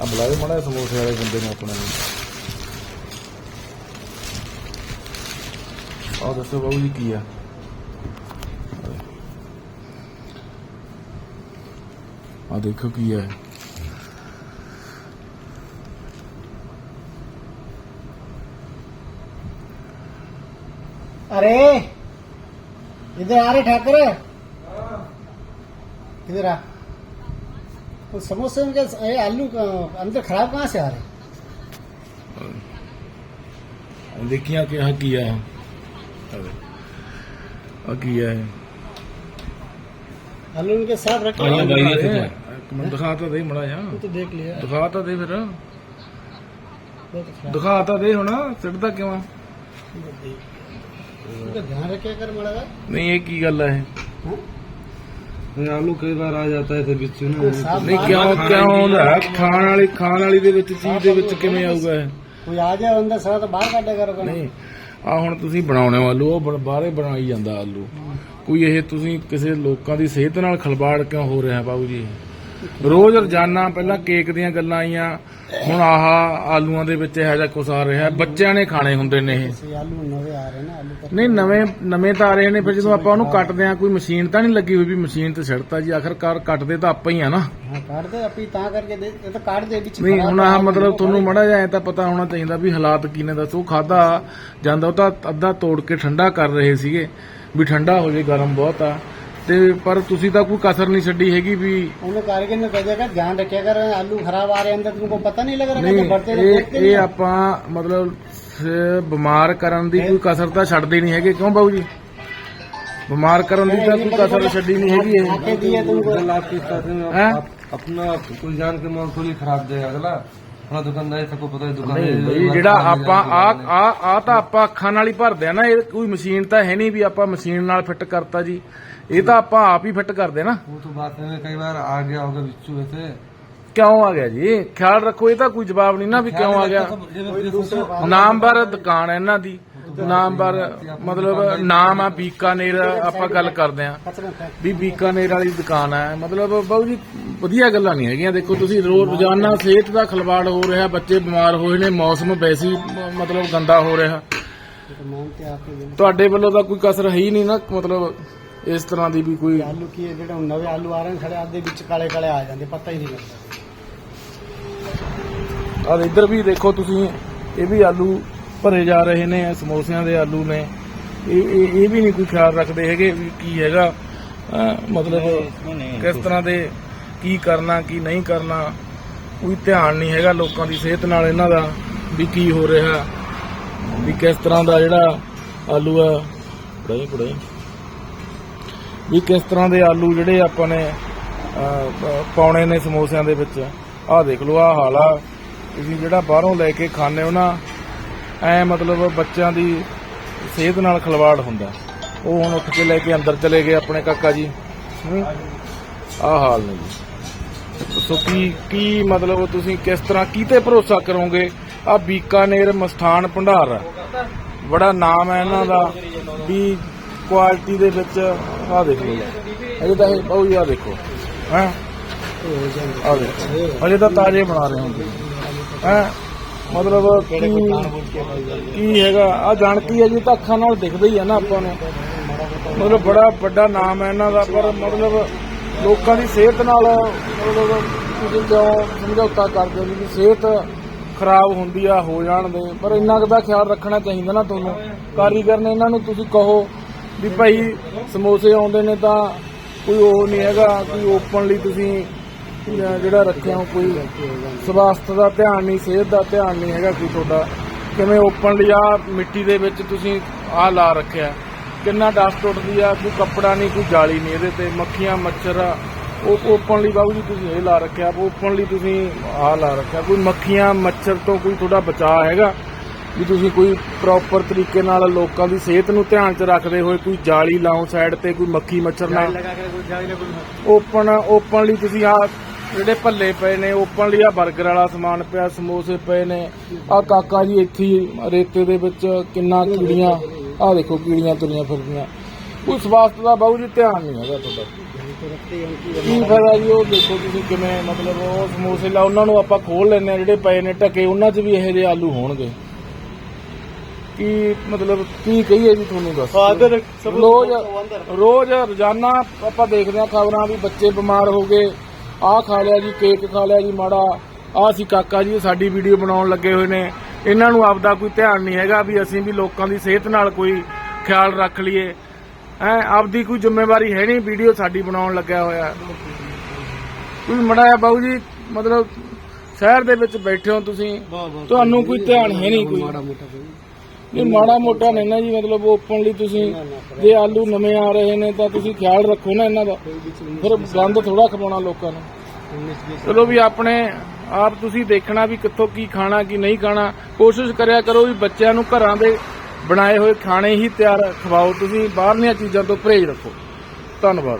ਆ ਬੁਲਾਏ ਮੜਾ ਸਮੋਸੇ ਵਾਲੇ ਬੰਦੇ ਨੂੰ ਆਪਣੇ ਨੂੰ ਆਹ ਦੱਸੋ ਬਾਬੂ ਜੀ ਕੀ ਆ ਆ ਦੇਖੋ ਕੀ ਹੈ अरे इधर आ रहे ठाकर इधर आ वो समोसे में क्या ये आलू का अंदर खराब कहाँ से आ रहे ਦੇਖੀਆਂ ਕਿ ਆ ਕੀ ਹੈ ਆ ਕੀ ਹੈ आलू उनके साथ रखे ਆਹ हैं। ਬਾਈ ਨੇ ਕਿਹਾ ਇੱਕ ਮਿੰਟ ਦਿਖਾ ਤਾਂ ਦੇ ਮੜਾ ਜਾ वो तो देख लिया ਦਿਖਾ ਤਾਂ ਦੇ ਫਿਰ बहुत खराब ਦਿਖਾ ਤਾਂ ਦੇ ਹੁਣ ਸਿੱਟਦਾ ਕਿਉਂ ਆ? उनका ध्यान रखे कर मड़ा ਨਹੀਂ ਇਹ ਕੀ ਗੱਲ ਹੈ आलू ਆਲੂ ਕਈ ਵਾਰ ਆ ਜਾਂਦਾ ਹੈ ਵਿੱਚ ਨਹੀਂ ਕਿਉਂ ਕਿਉਂ ਆਉਂਦਾ ਖਾਣ ਵਾਲੀ ਖਾਣ ਵਾਲੀ ਦੇ ਵਿੱਚ ਚੀਜ਼ ਦੇ ਵਿੱਚ ਕਿਵੇਂ ਆਊਗਾ ਇਹ? ਕੋਈ ਆ ਜਾਏ ਅੰਦਰ ਸਾਰਾ ਤਾਂ ਬਾਹਰ ਕੱਢਿਆ ਕਰੋ ਕਹਿੰਦਾ। ਨਹੀਂ ਆ ਹੁਣ ਤੁਸੀਂ ਬਣਾਉਣੇ ਆਲੂ ਉਹ ਬਣ- ਬਾਹਰੇ ਬਣਾਈ ਜਾਂਦਾ ਆਲੂ ਕੋਈ ਇਹ ਤੁਸੀਂ ਕਿਸੇ ਲੋਕਾਂ ਦੀ ਸਿਹਤ ਨਾਲ ਖਲਵਾੜ ਕਿਉਂ ਹੋ ਰਿਹਾ ਬਾਬੂ ਜੀ ਰੋਜ਼ ਰੋਜ਼ਾਨਾ ਪਹਿਲਾਂ ਕੇਕ ਦੀਆਂ ਗੱਲਾਂ ਆਈਆਂ ਹੁਣ ਆਹ ਆਲੂਆਂ ਦੇ ਵਿੱਚ ਇਹੋ ਜਿਹਾ ਕੁਝ ਆ ਰਿਹਾ ਬੱਚਿਆਂ ਨੇ ਖਾਣੇ ਹੁੰਦੇ ਨੇ ਇਹ। ਆਲੂ ਨਵੇਂ ਆ ਰਹੇ ਨਾ ਆਲੂ ਤਾਂ ਨਹੀਂ ਨਵੇਂ ਨਵੇਂ ਤਾਂ ਆ ਰਹੇ ਨੇ ਫਿਰ ਜਦੋਂ ਆਪਾਂ ਉਹਨੂੰ ਕੱਟਦੇ ਆ ਕੋਈ ਮਸ਼ੀਨ ਤਾਂ ਨਹੀਂ ਲੱਗੀ ਹੋਈ ਵੀ ਮਸ਼ੀਨ ਤੇ ਛੜਤਾ ਜੀ ਆਖਰਕਾਰ ਕੱਟਦੇ ਤਾਂ ਆਪਾਂ ਹੀ ਆ ਨਾ। ਹਾਂ ਕੱਢਦੇ ਆਪੀ ਤਾਂ ਕਰਕੇ ਦੇ ਇਹ ਤਾਂ ਕੱਢਦੇ ਵਿੱਚ ਨਹੀਂ ਹੁਣ ਆਹ ਮਤਲਬ ਤੁਹਾਨੂੰ ਮੜਾ ਜਾਏ ਤਾਂ ਪਤਾ ਹੋਣਾ ਚਾਹੀਦਾ ਵੀ ਹਾਲਾਤ ਕਿਨੇ ਦਾ ਸੋ ਖਾਦਾ ਜਾਂਦਾ ਉਹ ਤਾਂ ਅੱਧਾ ਤੋੜ ਕੇ ਠੰਡਾ ਕਰ ਰਹੇ ਸੀਗੇ ਵੀ ਠੰਡਾ ਹੋ ਜੇ ਗਰਮ ਬਹੁਤ ਆ। ਤੇ ਪਰ ਤੁਸੀਂ ਤਾਂ ਕੋਈ ਕਸਰ ਨਹੀਂ ਛੱਡੀ ਹੈਗੀ ਵੀ ਉਹਨੇ ਕਰਕੇ ਨੇ ਕਹੇ ਕਿ ਧਿਆਨ ਰੱਖਿਆ ਕਰ ਆਲੂ ਖਰਾਬ ਆ ਰਹੇ ਅੰਦਰ ਤੁਮਕੋ ਪਤਾ ਨਹੀਂ ਲੱਗ ਰਿਹਾ ਕਿ ਬੜਤੇ ਦੇਖਦੇ ਇਹ ਆਪਾਂ ਮਤਲਬ ਬਿਮਾਰ ਕਰਨ ਦੀ ਕੋਈ ਕਸਰ ਤਾਂ ਛੱਡਦੇ ਨਹੀਂ ਹੈਗੇ। ਕਿਉਂ ਬਾਬੂ ਜੀ? ਬਿਮਾਰ ਕਰਨ ਦੀ ਤਾਂ ਕੋਈ ਕਸਰ ਛੱਡੀ ਨਹੀਂ ਹੈਗੀ ਹੈ ਤੁਮਕੋ ਆਪਣਾ ਕੁਲਜਾਨ ਕੇ ਮਾਲ ਥੋੜੀ ਖਰਾਬ ਦੇ ਅਗਲਾ। ਆਪਣਾ ਦੁਕਾਨਦਾਰ ਸਭ ਕੋ ਪਤਾ ਦੁਕਾਨ ਨਹੀਂ ਜਿਹੜਾ ਆਪਾਂ ਆ ਆ ਆ ਤਾਂ ਆਪਾਂ ਅੱਖਾਂ ਨਾਲ ਹੀ ਭਰਦੇ ਆ ਨਾ ਇਹ ਕੋਈ ਮਸ਼ੀਨ ਤਾਂ ਹੈ ਨਹੀਂ ਵੀ ਆਪਾਂ ਮਸ਼ੀਨ ਨਾਲ ਫਿੱਟ ਕਰਤਾ ਜੀ। ਇਹ ਤਾਂ ਆਪਾਂ ਆਪ ਹੀ ਫਿੱਟ ਕਰਦੇ ਨਾ। ਉਹ ਤੋਂ ਬਾਅਦ ਮੈਂ ਕਈ ਵਾਰ ਆ ਗਿਆ ਹੋਗਾ ਵਿੱਚੋਂ ਵੈਸੇ ਕਿਉਂ ਆ ਗਿਆ ਜੀ? ਖਿਆਲ ਰੱਖੋ ਇਹ ਤਾਂ ਕੋਈ ਜਵਾਬ ਨਹੀਂ ਨਾ ਵੀ ਕਿਉਂ ਆ ਗਿਆ। ਨਾਮਵਰ ਦੁਕਾਨ ਇਹਨਾਂ ਦੀ। ਨਾਮਵਰ ਮਤਲਬ ਨਾਮ ਆ ਬੀਕਾਨੇਰ ਆਪਾਂ ਗੱਲ ਕਰਦੇ ਆ ਵੀ ਬੀਕਾਨੇਰ ਵਾਲੀ ਦੁਕਾਨ ਆ। ਮਤਲਬ ਬਾਬੂ ਜੀ ਵਧੀਆ ਗੱਲਾਂ ਨਹੀਂ ਹੈਗੀਆਂ। ਦੇਖੋ ਤੁਸੀਂ ਰੋਜ਼ ਰੋਜ਼ਾਨਾ ਸਿਹਤ ਦਾ ਖਲਵਾੜ ਹੋ ਰਿਹਾ ਬੱਚੇ ਬਿਮਾਰ ਹੋਏ ਨੇ ਮੌਸਮ ਵੈਸੀ ਮਤਲਬ ਗੰਦਾ ਹੋ ਰਿਹਾ। ਤੁਹਾਡੇ ਵੱਲੋਂ ਤਾਂ ਕੋਈ ਕਸਰ ਹੈ ਹੀ ਨਹੀਂ ਨਾ ਮਤਲਬ ਇਸ ਤਰ੍ਹਾਂ ਦੀ ਵੀ ਕੋਈ। ਆਲੂ ਕੀ ਹੈ ਜਿਹੜਾ ਨਵੇਂ ਆਲੂ ਆ ਰਹੇ ਖੜੇ ਆਦੇ ਵਿੱਚ ਕਾਲੇ ਕਾਲੇ ਆ ਜਾਂਦੇ ਪਤਾ ਹੀ ਨਹੀਂ ਲੱਗਦਾ। ਔਰ ਇੱਧਰ ਵੀ ਦੇਖੋ ਤੁਸੀਂ ਇਹ ਵੀ ਆਲੂ ਭਰੇ ਜਾ ਰਹੇ ਨੇ ਸਮੋਸਿਆਂ ਦੇ ਆਲੂ ਨੇ। ਇਹ ਇਹ ਵੀ ਨਹੀਂ ਕੋਈ ਖਿਆਲ ਰੱਖਦੇ ਹੈਗੇ ਵੀ ਕੀ ਹੈਗਾ। ਮਤਲਬ ਕਿਸ ਤਰ੍ਹਾਂ ਦੇ ਕੀ ਕਰਨਾ ਕੀ ਨਹੀਂ ਕਰਨਾ ਕੋਈ ਧਿਆਨ ਨਹੀਂ ਹੈਗਾ ਲੋਕਾਂ ਦੀ ਸਿਹਤ ਨਾਲ ਇਹਨਾਂ ਦਾ ਵੀ ਕੀ ਹੋ ਰਿਹਾ। ਵੀ ਕਿਸ ਤਰ੍ਹਾਂ ਦਾ ਜਿਹੜਾ ਆਲੂ ਆ ਕੁੜਾਈ ਕੁੜਾਈ ਵੀ ਕਿਸ ਤਰ੍ਹਾਂ ਦੇ ਆਲੂ ਜਿਹੜੇ ਆਪਾਂ ਨੇ ਪਾਉਣੇ ਨੇ ਸਮੋਸਿਆਂ ਦੇ ਵਿੱਚ। ਆਹ ਦੇਖ ਲਓ ਆਹ ਹਾਲ ਤੁਸੀਂ ਜਿਹੜਾ ਬਾਹਰੋਂ ਲੈ ਕੇ ਖਾਣੇ ਹੋ ਨਾ ਐ ਮਤਲਬ ਬੱਚਿਆਂ ਦੀ ਸਿਹਤ ਨਾਲ ਖਿਲਵਾੜ ਹੁੰਦਾ। ਉਹ ਹੁਣ ਉੱਠ ਕੇ ਲੈ ਕੇ ਅੰਦਰ ਚਲੇ ਗਏ ਆਪਣੇ ਕਾਕਾ ਜੀ। ਹੂੰ। ਆਹ ਹਾਲ ਨੇ ਜੀ। ਸੋ ਕੀ ਕੀ ਮਤਲਬ ਤੁਸੀਂ ਕਿਸ ਤਰ੍ਹਾਂ ਕੀਤੇ ਭਰੋਸਾ ਕਰੋਗੇ? ਆ ਬੀਕਾਨੇਰ ਮਸਥਾਨ ਭੰਡਾਰ। ਆ। ਬੜਾ ਨਾਮ ਹੈ ਇਹਨਾਂ ਦਾ। ਵੀ ਕੁਆਲਿਟੀ ਦੇ ਵਿੱਚ ਆਹ ਦੇਖ ਲਓ। ਅਜੇ ਤਾਂ ਇਹ, ਉਹ ਆ ਦੇਖੋ। ਹੈ? ਆ ਦੇਖੋ। ਅਜੇ ਤਾਂ ਤਾਜ਼ੇ ਬਣਾ ਰਹੇ ਹੁੰਦੇ ਹੈ? ਮਤਲਬ ਕੀ ਕੀ ਹੈਗਾ? ਆ ਜਾਣਕੀ ਹੈ ਜੀ ਤਾਂ ਅੱਖਾਂ ਨਾਲ ਦਿਖਦਾ ਹੀ ਹੈ ਨਾ ਆਪਾਂ ਨੂੰ। ਮਤਲਬ ਬੜਾ ਵੱਡਾ ਨਾਮ ਹੈ ਇਹਨਾਂ ਦਾ ਪਰ ਮਤਲਬ ਲੋਕਾਂ ਦੀ ਸਿਹਤ ਨਾਲ ਮਤਲਬ ਤੁਸੀਂ ਕਿਉਂ ਸਮਝੌਤਾ ਕਰਦੇ ਹੋ ਵੀ ਸਿਹਤ ਖਰਾਬ ਹੁੰਦੀ ਆ ਹੋ ਜਾਣ ਦੇ। ਪਰ ਇੰਨਾ ਕੁ ਦਾ ਖਿਆਲ ਰੱਖਣਾ ਚਾਹੀਦਾ ਨਾ ਤੁਹਾਨੂੰ। ਕਾਰੀਗਰ ਨੇ ਇਹਨਾਂ ਨੂੰ ਤੁਸੀਂ ਕਹੋ ਵੀ ਭਾਈ ਸਮੋਸੇ ਆਉਂਦੇ ਨੇ ਤਾਂ ਕੋਈ ਉਹ ਨਹੀਂ ਹੈਗਾ ਕੋਈ ਓਪਨਲੀ ਤੁਸੀਂ ਜਾਂ ਜਿਹੜਾ ਰੱਖਿਆ ਉਹ ਕੋਈ ਸਵਾਸਥ ਦਾ ਧਿਆਨ ਨਹੀਂ ਸਿਹਤ ਦਾ ਧਿਆਨ ਨਹੀਂ ਹੈਗਾ ਕੋਈ ਤੁਹਾਡਾ। ਕਿਵੇਂ ਓਪਨਲੀ ਜਾਂ ਮਿੱਟੀ ਦੇ ਵਿੱਚ ਤੁਸੀਂ ਆ ਲਾ ਰੱਖਿਆ। ਕਿੰਨਾ ਡਸਟ ਉੱਡਦੀ ਆ ਕੋਈ ਕੱਪੜਾ ਨਹੀਂ ਕੋਈ ਜਾਲੀ ਨਹੀਂ ਇਹਦੇ ਤੇ ਮੱਖੀਆਂ ਮੱਛਰ ਉਹ ਓਪਨਲੀ ਬਾਬੂ ਜੀ ਤੁਸੀਂ ਇਹ ਲਾ ਰੱਖਿਆ ਓਪਨਲੀ ਤੁਸੀਂ ਆ ਲਾ ਰੱਖਿਆ। ਕੋਈ ਮੱਖੀਆਂ ਮੱਛਰ ਤੋਂ ਕੋਈ ਤੁਹਾਡਾ ਬਚਾਅ ਹੈਗਾ? ਵੀ ਤੁਸੀਂ ਕੋਈ ਪ੍ਰੋਪਰ ਤਰੀਕੇ ਨਾਲ ਲੋਕਾਂ ਦੀ ਸਿਹਤ ਨੂੰ ਧਿਆਨ 'ਚ ਰੱਖਦੇ ਹੋਏ ਕੋਈ ਜਾਲੀ ਲਾਉਂ ਸਾਈਡ ਤੇ ਕੋਈ ਮੱਖੀ ਮੱਛਰ ਨਾ ਓਪਨ ਓਪਨਲੀ ਤੁਸੀਂ ਆ ਜਿਹੜੇ ਭੱਲੇ ਪਏ ਨੇ ਓਪਨਲੀ ਆ 버ਗਰ ਵਾਲਾ ਸਮਾਨ ਪਿਆ ਸਮੋਸੇ ਪਏ ਨੇ। ਆ ਕਾਕਾ ਜੀ ਇੱਥੇ ਰੇਤੇ ਦੇ ਵਿੱਚ ਕਿੰਨਾ ਕੀੜੀਆਂ ਆ ਦੇਖੋ ਕੀੜੀਆਂ ਤੁਰੀਆਂ ਫਿਰਦੀਆਂ। ਉਸ ਵਾਸਤੇ ਦਾ ਬਹੁਤ ਜੀ ਧਿਆਨ ਨਹੀਂ ਹੈਗਾ ਤੁਹਾਡਾ। ਕੀ ਫਾਇਦਾ ਜੀ ਉਹ ਦੇਖੋ ਤੁਸੀਂ ਕਿਵੇਂ ਮਤਲਬ ਉਹ ਸਮੋਸੇ ਲਾ ਉਹਨਾਂ ਨੂੰ ਆਪਾਂ ਖੋਲ ਲੈਨੇ ਜਿਹੜੇ ਪਏ ਨੇ ਟਕੇ ਉਹਨਾਂ 'ਚ ਵੀ ਇਹ ਜਿਹੇ ਆਲੂ ਹੋਣਗੇ। ਕੀ ਮਤਲਬ ਕੀ ਕਹੀਏ ਜੀ ਤੁਹਾਨੂੰ ਦੱਸ। ਫਾਦਰ ਰੋਜ਼ ਰੋਜ਼ ਰੋਜ਼ਾਨਾ ਆਪਾਂ ਦੇਖਦੇ ਆ ਖਬਰਾਂ ਵੀ ਬੱਚੇ ਬਿਮਾਰ ਹੋ ਗਏ ਆਹ ਖਾ ਲਿਆ ਜੀ ਕੇਕ ਖਾ ਲਿਆ ਜੀ ਮਾੜਾ। ਆਹ ਸੀ ਕਾਕਾ ਜੀ ਸਾਡੀ ਵੀਡੀਓ ਬਣਾਉਣ ਲੱਗੇ ਹੋਏ ਨੇ। ਇਹਨਾਂ ਨੂੰ ਆਪਦਾ ਕੋਈ ਧਿਆਨ ਨਹੀਂ ਹੈਗਾ ਵੀ ਅਸੀਂ ਵੀ ਲੋਕਾਂ ਦੀ ਸਿਹਤ ਨਾਲ ਕੋਈ ਖਿਆਲ ਰੱਖ ਲਈਏ। ਐ ਆਪਦੀ ਕੋਈ ਜ਼ਿੰਮੇਵਾਰੀ ਹੈ ਨਹੀਂ ਵੀਡੀਓ ਸਾਡੀ ਬਣਾਉਣ ਲੱਗਿਆ ਹੋਇਆ। ਕੋਈ ਮੜਾਇਆ ਬਾਊ ਜੀ ਮਤਲਬ ਸ਼ਹਿਰ ਦੇ ਵਿੱਚ ਬੈਠੇ ਹੋ ਤੁਸੀਂ ਤੁਹਾਨੂੰ ਕੋਈ ਧਿਆਨ ਹੈ ਨਹੀਂ ਕੋਈ। ਇਹ ਮਾੜਾ ਮੋਟਾ ਨਹੀਂ ਨਾ ਜੀ ਮਤਲਬ ਓਪਨਲੀ ਤੁਸੀਂ ਜੇ ਆਲੂ ਨਵੇਂ ਆ ਰਹੇ ਨੇ ਤਾਂ ਤੁਸੀਂ ਖਿਆਲ ਰੱਖੋ ਨਾ ਇਹਨਾਂ ਦਾ। ਫਿਰ ਗੰਦ ਥੋੜਾ ਖਵਾਉਣਾ ਲੋਕਾਂ ਨੂੰ। ਚਲੋ ਵੀ ਆਪਣੇ ਆਪ ਤੁਸੀਂ ਦੇਖਣਾ ਵੀ ਕਿੱਥੋਂ ਕੀ ਖਾਣਾ ਕੀ ਨਹੀਂ ਖਾਣਾ। ਕੋਸ਼ਿਸ਼ ਕਰਿਆ ਕਰੋ ਵੀ ਬੱਚਿਆਂ ਨੂੰ ਘਰਾਂ ਦੇ ਬਣਾਏ ਹੋਏ ਖਾਣੇ ਹੀ ਤਿਆਰ ਖਵਾਓ। ਤੁਸੀਂ ਬਾਹਰਲੀਆਂ ਚੀਜ਼ਾਂ ਤੋਂ ਪਰਹੇਜ਼ ਰੱਖੋ। ਧੰਨਵਾਦ।